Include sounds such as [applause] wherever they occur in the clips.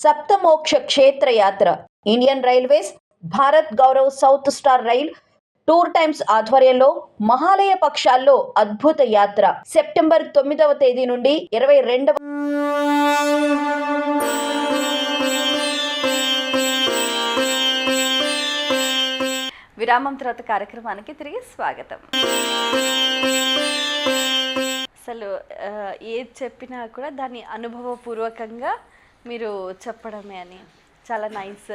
సప్తమోక్ష క్షేత్ర యాత్ర Indian Railways Bharat Gaurav South Star Rail Tour Times ఆధ్వర్యంలో మహాలయ పక్షాల్లో అద్భుత యాత్ర. సెప్టెంబర్ తొమ్మిదవ తేదీ నుండి ఇరవై రెండవ విరామం తర్వాత కార్యక్రమానికి తిరిగి స్వాగతం. అసలు ఏది చెప్పినా కూడా దాన్ని అనుభవపూర్వకంగా మీరు చెప్పడమే అని. చాలా నైస్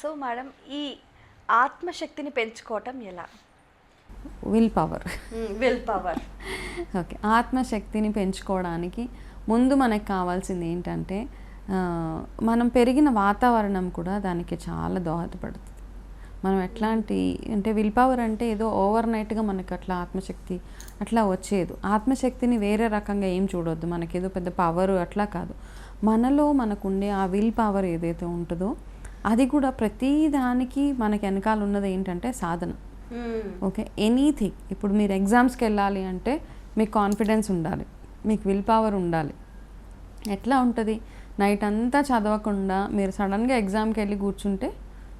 సో మేడం ఈ ఆత్మశక్తిని పెంచుకోవటం ఎలా? Will power will power okay ఆత్మశక్తిని పెంచుకోవడానికి ముందు మనకు కావాల్సింది ఏంటంటే మనం పెరిగిన వాతావరణం కూడా దానికి చాలా దోహదపడుతుంది. మనం ఎట్లాంటి అంటే విల్ పవర్ అంటే ఏదో ఓవర్ నైట్గా మనకు అట్లా ఆత్మశక్తి అట్లా వచ్చేది ఆత్మశక్తిని వేరే రకంగా ఏం చూడొద్దు. మనకి ఏదో పెద్ద పవర్ అట్లా కాదు. మనలో మనకుండే ఆ విల్ పవర్ ఏదైతే ఉంటుందో అది కూడా ప్రతి దానికి మనకి వెనకాల ఉన్నది ఏంటంటే సాధన. ఓకే? ఎనీథింగ్ ఇప్పుడు మీరు ఎగ్జామ్స్కి వెళ్ళాలి అంటే మీకు కాన్ఫిడెన్స్ ఉండాలి. మీకు విల్ పవర్ ఉండాలి. ఎట్లా ఉంటుంది? నైట్ అంతా చదవకుండా మీరు సడన్గా ఎగ్జామ్కి వెళ్ళి కూర్చుంటే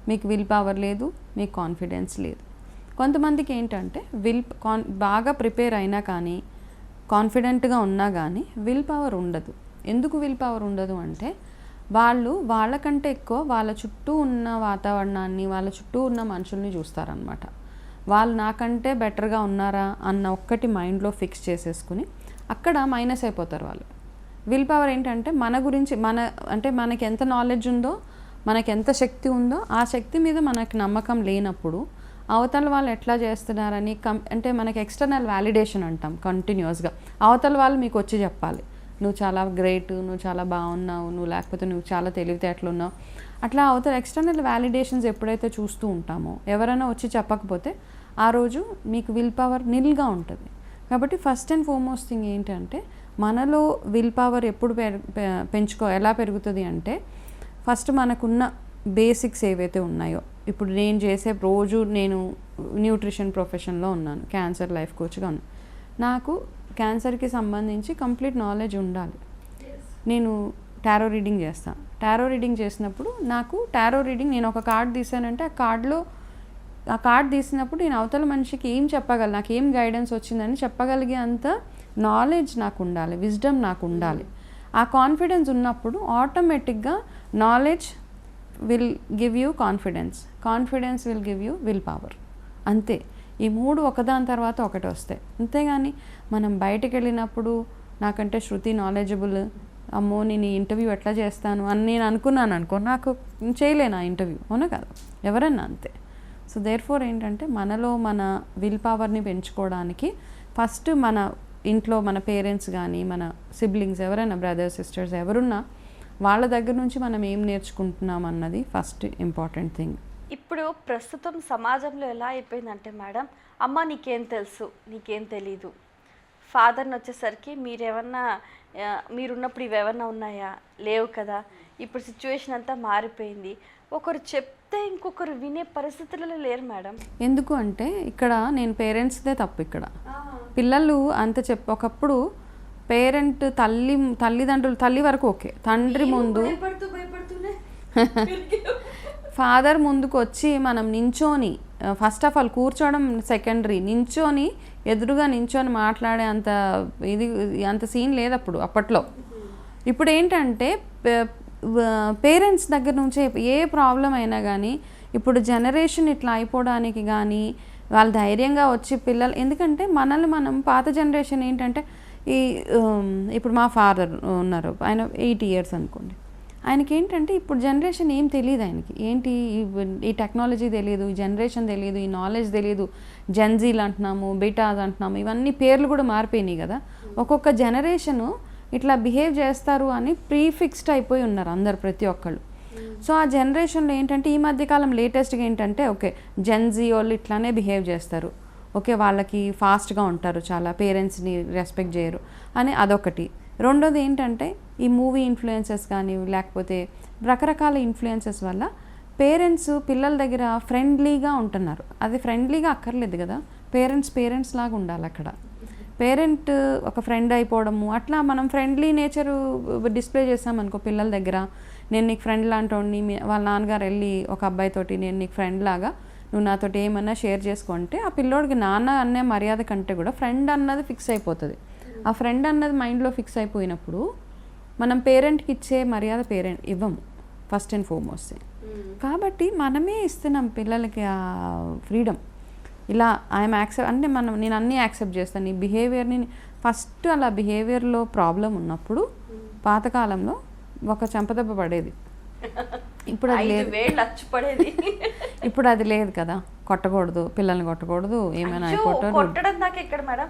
మీకు విల్ పవర్ లేదు మీకు కాన్ఫిడెన్స్ లేదు. కొంతమందికి ఏంటంటే విల్ కాన్ బాగా ప్రిపేర్ అయినా కానీ కాన్ఫిడెంట్గా ఉన్నా కానీ విల్ పవర్ ఉండదు. ఎందుకు విల్ పవర్ ఉండదు అంటే వాళ్ళు వాళ్ళకంటే ఎక్కువ వాళ్ళ చుట్టూ ఉన్న వాతావరణాన్ని వాళ్ళ చుట్టూ ఉన్న మనుషుల్ని చూస్తారనమాట వాళ్ళు నాకంటే బెటర్గా ఉన్నారా అన్న ఒక్కటి మైండ్లో ఫిక్స్ చేసేసుకుని అక్కడ మైనస్ అయిపోతారు వాళ్ళు. విల్ పవర్ ఏంటంటే మన గురించి మన అంటే మనకి ఎంత నాలెడ్జ్ ఉందో మనకి ఎంత శక్తి ఉందో ఆ శక్తి మీద మనకి నమ్మకం లేనప్పుడు అవతల వాళ్ళు ఎట్లా చేస్తున్నారని కం అంటే మనకి ఎక్స్టర్నల్ వ్యాలిడేషన్ అంటాం కంటిన్యూస్గా అవతల వాళ్ళు మీకు వచ్చి చెప్పాలి. నువ్వు చాలా గ్రేట్ నువ్వు చాలా బాగున్నావు నువ్వు లేకపోతే నువ్వు చాలా తెలివితేటలు ఉన్నావు అట్లా అవుతారు ఎక్స్టర్నల్ వ్యాలిడేషన్స్ ఎప్పుడైతే చూస్తూ ఉంటామో ఎవరైనా వచ్చి చెప్పకపోతే ఆ రోజు మీకు విల్ పవర్ నిల్గా ఉంటుంది. కాబట్టి ఫస్ట్ అండ్ ఫార్మోస్ట్ థింగ్ ఏంటంటే మనలో విల్ పవర్ ఎప్పుడు పె- పెంచుకో ఎలా పెరుగుతుంది అంటే ఫస్ట్ మనకున్న బేసిక్స్ ఏవైతే ఉన్నాయో ఇప్పుడు నేను చేసే రోజు నేను న్యూట్రిషన్ ప్రొఫెషన్లో ఉన్నాను క్యాన్సర్ లైఫ్ కోచ్గా ఉన్నాను నాకు క్యాన్సర్కి సంబంధించి కంప్లీట్ నాలెడ్జ్ ఉండాలి. నేను టారో రీడింగ్ చేస్తాను టారో రీడింగ్ చేసినప్పుడు నాకు టారో రీడింగ్ నేను ఒక కార్డ్ తీసానంటే ఆ కార్డులో ఆ కార్డ్ తీసినప్పుడు నేను అవతల మనిషికి ఏం చెప్పగలను నాకు ఏం గైడెన్స్ వచ్చిందని చెప్పగలిగే అంత నాలెడ్జ్ నాకు ఉండాలి విజ్డమ్ నాకు ఉండాలి. ఆ కాన్ఫిడెన్స్ ఉన్నప్పుడు ఆటోమేటిక్గా knowledge will give you confidence. Confidence will give you will power. అంతే. ఈ మూడు ఒకదాని తర్వాత ఒకటి వస్తాయి. అంతేగాని మనం బయటికి వెళ్ళినప్పుడు నాకంటే శృతి నాలెడ్జబుల్ అమ్మో నేను ఈ ఇంటర్వ్యూ ఎట్లా చేస్తాను అని నేను అనుకున్నాను అనుకో నాకు చేయలేను ఆ ఇంటర్వ్యూ. అవునా కదా? ఎవరన్నా అంతే. సో దేర్ ఫోర్ ఏంటంటే మనలో మన విల్ పవర్ని పెంచుకోవడానికి ఫస్ట్ మన ఇంట్లో మన పేరెంట్స్ కానీ మన సిబ్లింగ్స్ ఎవరైనా బ్రదర్స్ సిస్టర్స్ ఎవరున్నా వాళ్ళ దగ్గర నుంచి మనం ఏం నేర్చుకుంటున్నాం అన్నది ఫస్ట్ ఇంపార్టెంట్ థింగ్ ఇప్పుడు ప్రస్తుతం సమాజంలో ఎలా అయిపోయిందంటే మేడం అమ్మ నీకేం తెలుసు నీకేం తెలీదు. ఫాదర్ని వచ్చేసరికి మీరేమన్నా మీరున్నప్పుడు ఇవేమన్నా ఉన్నాయా? లేవు కదా. ఇప్పుడు సిచ్యువేషన్ అంతా మారిపోయింది. ఒకరు చెప్తే ఇంకొకరు వినే పరిస్థితులలో లేరు మేడం. ఎందుకు అంటే ఇక్కడ నేను పేరెంట్స్దే తప్పు ఇక్కడ. పిల్లలు అంత చెప్ ఒకప్పుడు పేరెంట్ తల్లి తల్లిదండ్రులు తల్లి వరకు ఓకే. తండ్రి ముందు [laughs] ఫాదర్ ముందుకు వచ్చి మనం నించోని ఫస్ట్ ఆఫ్ ఆల్ కూర్చోవడం సెకండరీ నించోని ఎదురుగా నించొని మాట్లాడే అంత ఇది అంత సీన్ లేదు అప్పుడు అప్పట్లో. ఇప్పుడు ఏంటంటే పేరెంట్స్ దగ్గర నుంచే ఏ ప్రాబ్లం అయినా కానీ ఇప్పుడు జనరేషన్ ఇట్లా అయిపోవడానికి కానీ వాళ్ళు ధైర్యంగా వచ్చి పిల్లలు ఎందుకంటే మనల్ని మనం పాత జనరేషన్ ఏంటంటే ఈ ఇప్పుడు మా ఫాదర్ ఉన్నారు ఆయన ఎయిటీ ఇయర్స్ అనుకోండి. ఆయనకి ఏంటంటే ఇప్పుడు జనరేషన్ ఏం తెలియదు ఆయనకి. ఏంటి ఈ- ఈ టెక్నాలజీ తెలియదు ఈ జనరేషన్ తెలియదు ఈ నాలెడ్జ్ తెలియదు. జెన్జీలు అంటున్నాము బీటాస్ అంటున్నాము ఇవన్నీ పేర్లు కూడా మారిపోయినాయి కదా. ఒక్కొక్క జనరేషను ఇట్లా బిహేవ్ చేస్తారు అని ప్రీఫిక్స్డ్ అయిపోయి ఉన్నారు అందరు ప్రతి ఒక్కళ్ళు. సో ఆ జనరేషన్లో ఏంటంటే ఈ మధ్యకాలం లేటెస్ట్గా ఏంటంటే ఓకే జెన్జీ వాళ్ళు ఇట్లానే బిహేవ్ చేస్తారు. ఓకే వాళ్ళకి ఫాస్ట్గా ఉంటారు చాలా పేరెంట్స్ని రెస్పెక్ట్ చేయరు అని అదొకటి. రెండోది ఏంటంటే ఈ మూవీ ఇన్ఫ్లుయెన్సెస్ కానీ లేకపోతే రకరకాల ఇన్ఫ్లుయెన్సెస్ వల్ల పేరెంట్స్ పిల్లల దగ్గర ఫ్రెండ్లీగా ఉంటున్నారు. అది ఫ్రెండ్లీగా అక్కర్లేదు కదా. పేరెంట్స్ పేరెంట్స్ లాగా ఉండాలి అక్కడ. పేరెంట్ ఒక ఫ్రెండ్ అయిపోవడము అట్లా మనం ఫ్రెండ్లీ నేచర్ డిస్ప్లే చేసామనుకో పిల్లల దగ్గర. నేను నీకు ఫ్రెండ్ లాంటి వాళ్ళ నాన్నగారు వెళ్ళి ఒక అబ్బాయితోటి నేను నీకు ఫ్రెండ్ లాగా నువ్వు నాతోటి ఏమన్నా షేర్ చేసుకుంటే ఆ పిల్లోడికి నాన్న అనే మర్యాద కంటే కూడా ఫ్రెండ్ అన్నది ఫిక్స్ అయిపోతుంది. ఆ ఫ్రెండ్ అన్నది మైండ్లో ఫిక్స్ అయిపోయినప్పుడు మనం పేరెంట్కి ఇచ్చే మర్యాద పేరెంట్ ఇవ్వము ఫస్ట్ అండ్ ఫార్మోస్ట్ కాబట్టి మనమే ఇస్తున్నాం పిల్లలకి ఆ ఫ్రీడమ్ ఇలా ఐఎమ్ యాక్సెప్ట్ అంటే మనం నేను అన్నీ యాక్సెప్ట్ చేస్తాను నీ బిహేవియర్ని ఫస్ట్ అలా బిహేవియర్లో ప్రాబ్లం ఉన్నప్పుడు పాతకాలంలో ఒక చెంపదెబ్బ పడేది. [laughs] ఇప్పుడు అది లేదు. పడేది ఇప్పుడు అది లేదు కదా. కొట్టకూడదు పిల్లల్ని కొట్టకూడదు ఏమైనా కొట్టడం దాకా ఎక్కడ మేడం?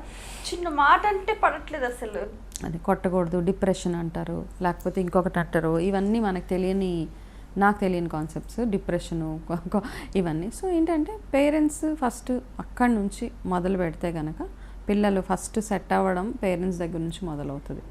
చిన్న మాట అంటే పడట్లేదు అసలు. అది కొట్టకూడదు డిప్రెషన్ అంటారు లేకపోతే ఇంకొకటి అంటారు. ఇవన్నీ మనకు తెలియని నాకు తెలియని కాన్సెప్ట్స్ డిప్రెషను ఇవన్నీ. సో ఏంటంటే పేరెంట్స్ ఫస్ట్ అక్కడి నుంచి మొదలు పెడితే కనుక పిల్లలు ఫస్ట్ సెట్ అవ్వడం పేరెంట్స్ దగ్గర నుంచి మొదలవుతుంది.